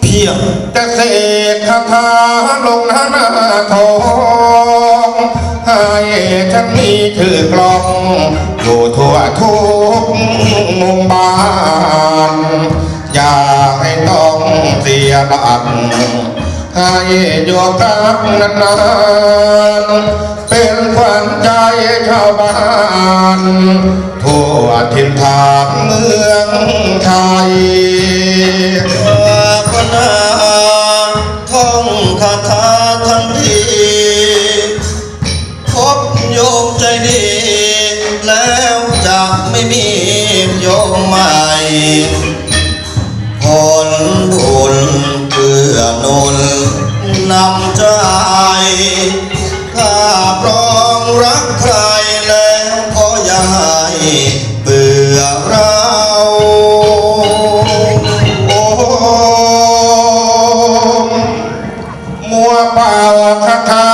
เพียงจะเสกคาถาลงหน้าทองให้ฉันมีชื่อกลองอยู่ทั่วทุกมุมบ้าน อย่าให้ต้องเสียหลักให้อยู่กับนานๆเป็นขวัญใจชาวบ้าน ทินทางเมืองไทยพนาท่องคาถาทั้งทีพบโยมใจดี แล้วจะไม่มีโยมใหม่ผลบุญเพื่อนุนนำใจถ้าปรองรักใครแล้วก็อย่าให้ มัวเปล่าคาถา